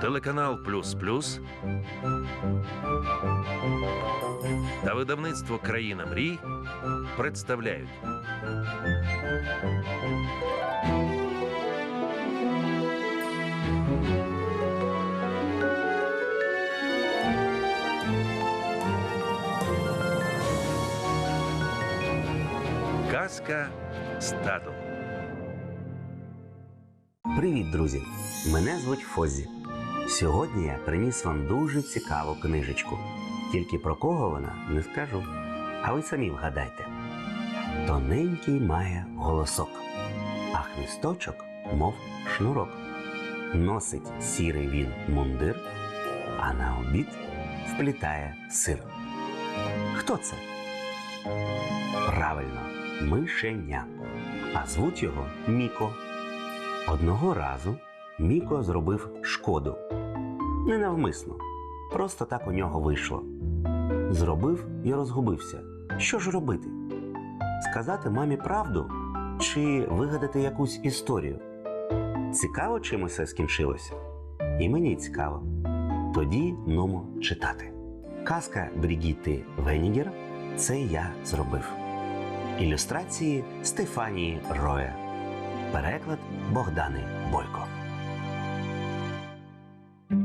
Телеканал Плюс Плюс та видавництво Країна мрій представляють Казка з татом. Привіт, друзі! Мене звуть Фозі. Сьогодні я приніс вам дуже цікаву книжечку. Тільки про кого вона не скажу. А ви самі вгадайте. Тоненький має голосок, а хвісточок, мов шнурок. Носить сірий він мундир, а на обід вплітає сир. Хто це? Правильно, мишеня. А звуть його Міко. Одного разу Міко зробив шкоду. Ненавмисно. Просто так у нього вийшло. Зробив і розгубився. Що ж робити? Сказати мамі правду чи вигадати якусь історію? Цікаво, чим усе скінчилося? І мені цікаво. Тоді нумо читати. Казка Брігітти Венігер це я зробив. Ілюстрації Стефанії Роя. Переклад Богдани Бойко.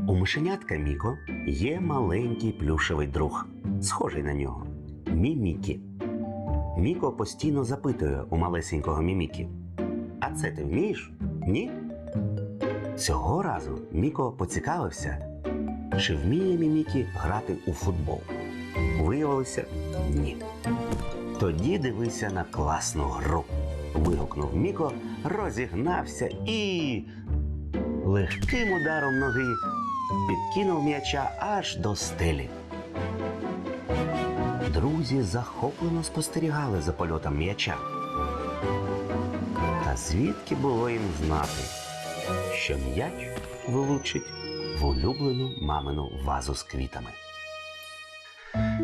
У мишенятка Міко є маленький плюшевий друг, схожий на нього Мімікі. Міко постійно запитує у малесенького Мімікі: А це ти вмієш? Ні? Цього разу Міко поцікавився, чи вміє Мімікі грати у футбол. Виявилося ні. Тоді дивися на класну гру. Вигукнув Міко, розігнався і легким ударом ноги підкинув м'яча аж до стелі. Друзі захоплено спостерігали за польотом м'яча. Та звідки було їм знати, що м'яч вилучить в улюблену мамину вазу з квітами.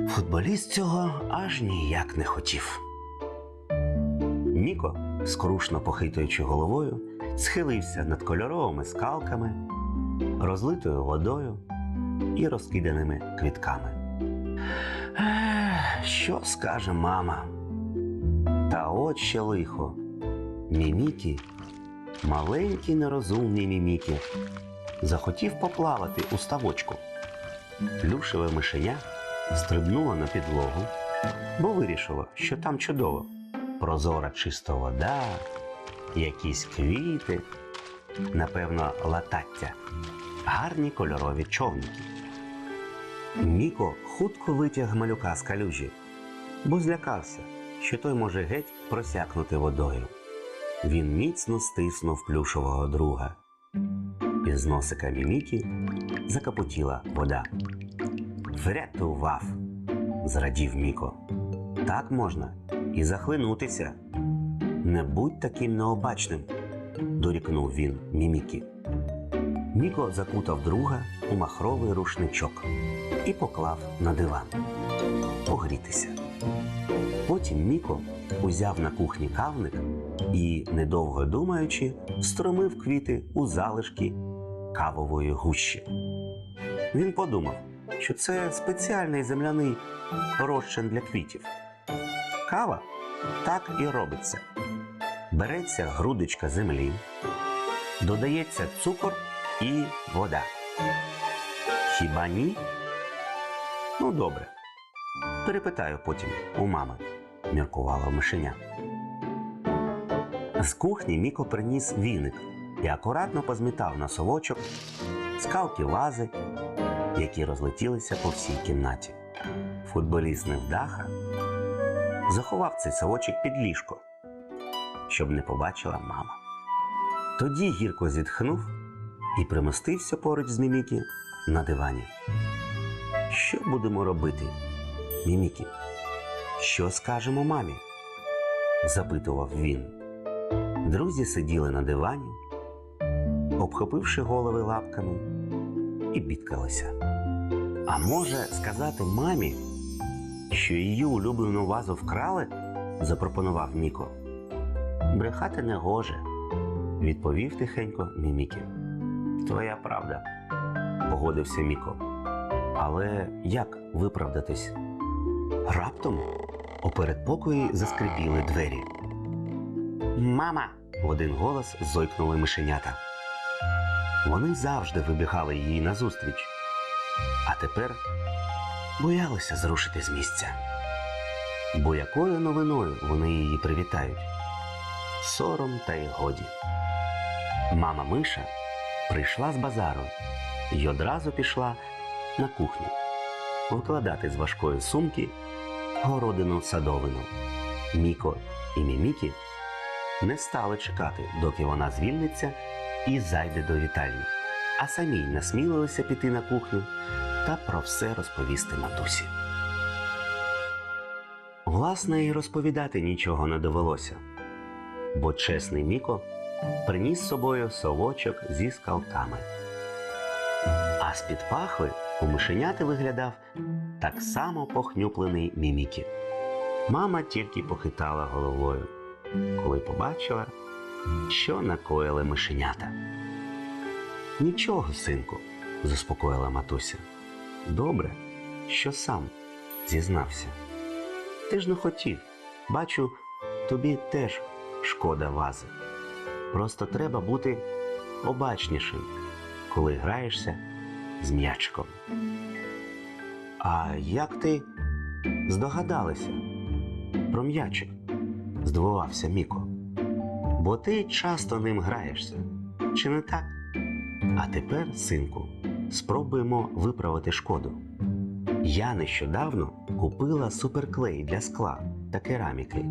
Футболіст цього аж ніяк не хотів. Міко, скрушно похитуючи головою, схилився над кольоровими скалками, розлитою водою і розкиданими квітками. Що скаже мама? Та от ще лихо. Мімікі, маленький нерозумний Мімікі, захотів поплавати у ставочку. Плюшеве мишеня стрибнуло на підлогу, бо вирішило, що там чудово. Прозора чиста вода, якісь квіти, напевно, латаття, гарні кольорові човники. Міко хутко витяг малюка з калюжі, бо злякався, що той може геть просякнути водою. Він міцно стиснув плюшового друга. Із носика Мімікі закапотіла вода. Врятував, зрадів Міко. Так можна і захлинутися. Не будь таким необачним, дорікнув він Мімікі. Міко закутав друга у махровий рушничок і поклав на диван. Погрітися. Потім Міко узяв на кухні кавник і, недовго думаючи, стромив квіти у залишки кавової гущі. Він подумав, що це спеціальний земляний розчин для квітів. Кава так і робиться. Береться грудочка землі, додається цукор і вода. Хіба ні? Ну, добре. Перепитаю потім у мами, міркувала мишеня. З кухні Міко приніс віник і акуратно позмітав на совочок скалки вази, які розлетілися по всій кімнаті. Футболіст невдаха заховав цей совочок під ліжко, щоб не побачила мама. Тоді гірко зітхнув і примостився поруч з Мімікі на дивані. Що будемо робити, Мімікі? Що скажемо мамі? запитував він. Друзі сиділи на дивані, обхопивши голови лапками, і бідкалися. А може сказати мамі, що її улюблену вазу вкрали? запропонував Міко. Брехати не гоже, відповів тихенько Мімікі. Твоя правда, погодився Міко. Але як виправдатись? Раптом у передпокої заскрипіли двері. Мама! в один голос зойкнули мишенята. Вони завжди вибігали їй назустріч, а тепер боялися зрушити з місця. Бо якою новиною вони її привітають? Сором та й годі. Мама Миша прийшла з базару і одразу пішла на кухню викладати з важкої сумки городину садовину. Міко і Мімікі не стали чекати, доки вона звільниться і зайде до вітальні, а самі насмілилися піти на кухню та про все розповісти матусі. Власне, і розповідати нічого не довелося, бо чесний Міко приніс з собою совочок зі скалками. А з-під пахви у мишеняти виглядав так само похнюплений Мімікі. Мама тільки похитала головою, коли побачила, що накоїли мишенята. Нічого, синку, заспокоїла матуся. Добре, що сам зізнався. Ти ж не хотів. Бачу, тобі теж шкода вази. Просто треба бути обачнішим, коли граєшся з м'ячиком. А як ти здогадалася про м'ячик? здивувався Міко. Бо ти часто ним граєшся, чи не так? А тепер, синку, спробуємо виправити шкоду. Я нещодавно купила суперклей для скла та кераміки.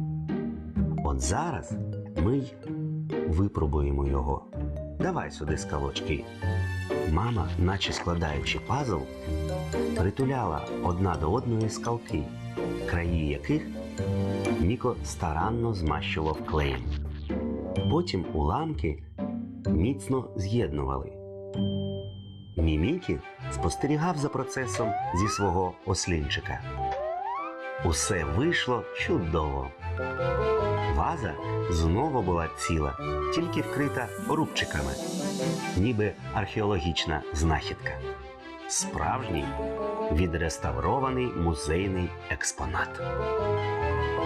От зараз ми й випробуємо його. Давай сюди скалочки. Мама, наче складаючи пазл, притуляла одна до одної скалки, краї яких Міко старанно змащував клеєм. Потім уламки міцно з'єднували. Мімікі спостерігав за процесом зі свого ослінчика. Усе вийшло чудово. Ваза знову була ціла, тільки вкрита рубчиками, ніби археологічна знахідка. Справжній відреставрований музейний експонат.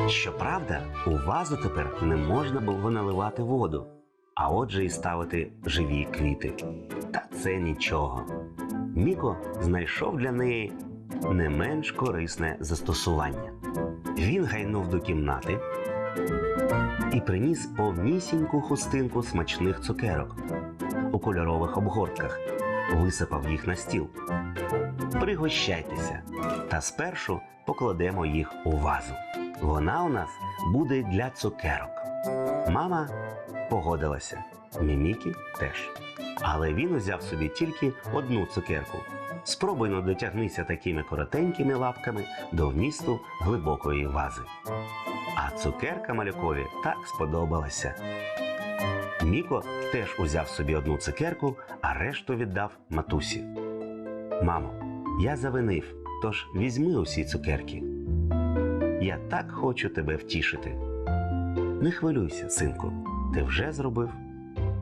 Щоправда, у вазу тепер не можна було наливати воду, а отже і ставити живі квіти. Та це нічого. Міко знайшов для неї не менш корисне застосування. Він гайнув до кімнати і приніс повнісіньку хустинку смачних цукерок у кольорових обгортках, висипав їх на стіл. Пригощайтеся, та спершу покладемо їх у вазу. Вона у нас буде для цукерок. Мама погодилася, Мімікі теж. Але він узяв собі тільки одну цукерку. Спробуйно дотягнися такими коротенькими лапками до вмісту глибокої вази. А цукерка малюкові так сподобалася. Міко теж узяв собі одну цукерку, а решту віддав матусі. Мамо, я завинив, тож візьми усі цукерки. Я так хочу тебе втішити. Не хвилюйся, синку, ти вже зробив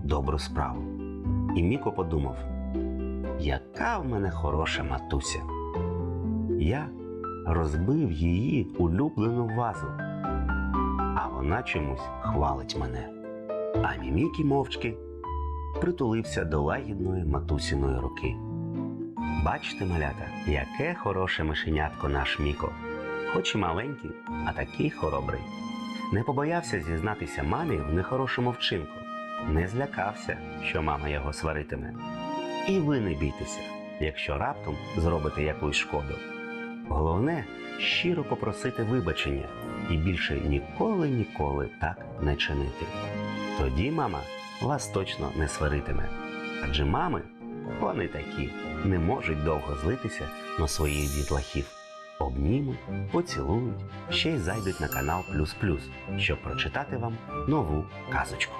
добру справу. І Міко подумав, яка в мене хороша матуся. Я розбив її улюблену вазу, а вона чомусь хвалить мене. А Мімікі мовчки притулився до лагідної матусіної руки. Бачите, малята, яке хороше мишенятко наш Міко, хоч і маленький, а такий хоробрий. Не побоявся зізнатися мамі в нехорошому вчинку, не злякався, що мама його сваритиме. І ви не бійтеся, якщо раптом зробите якусь шкоду. Головне щиро попросити вибачення і більше ніколи ніколи так не чинити. Тоді мама вас точно не сваритиме. Адже мами, вони такі, не можуть довго злитися на своїх дітлахів обнімуть, поцілують, ще й зайдуть на канал Плюс Плюс, щоб прочитати вам нову казочку.